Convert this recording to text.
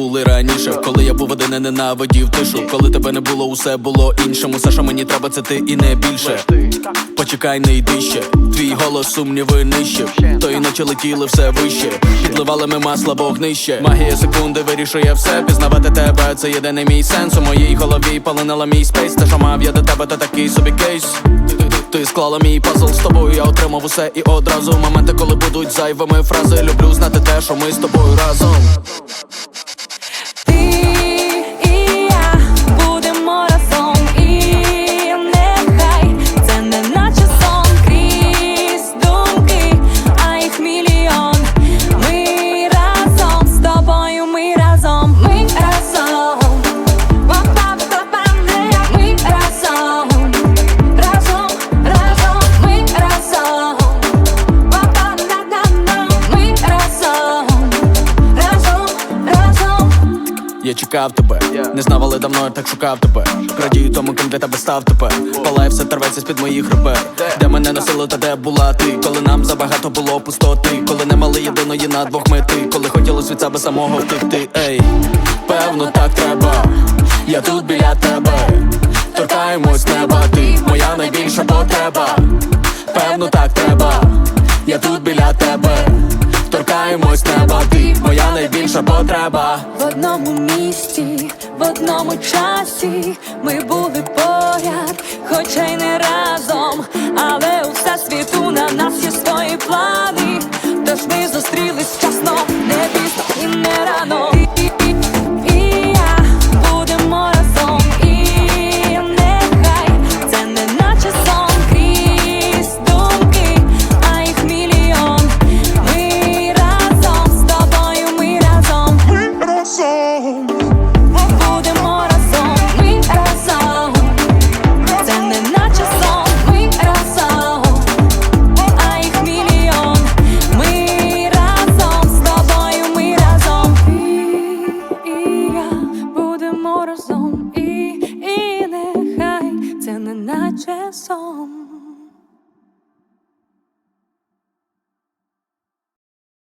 були раніше. Коли я був один, я ненавидів тишу. Коли тебе не було, усе було іншим. Усе, що мені треба, це ти і не більше. Почекай, не йди ще. Твій голос сумніви нищив. Тої ночі летіли все вище. Підливали ми масла вогнище. Магія секунди вирішує все. Пізнавати тебе це єдиний мій сенс. У моїй голові полинила мій спейс. Те, що мав я до тебе, то такий собі кейс. Ти склала мій пазл з тобою, я отримав усе і одразу. Моменти, коли будуть зайвими фрази. Люблю знати те, що ми з тобою разом. Я чекав тебе, не знав, але давно я так шукав тебе. Радію тому, ким для тебе став тепер. Палає все терветься з-під моїх ребер. Де мене носило, та де була ти? Коли нам забагато було пустоти, коли не мали єдиної на двох мети, коли хотілось від себе самого втекти. Ей, певно, так треба. Я тут біля тебе, торкаємось неба. Ти моя найбільша потреба. Певно, так треба. Я тут біля тебе, найбільша потреба. В одному місті, в одному часі ми були поряд, хоча й не разом, out zone.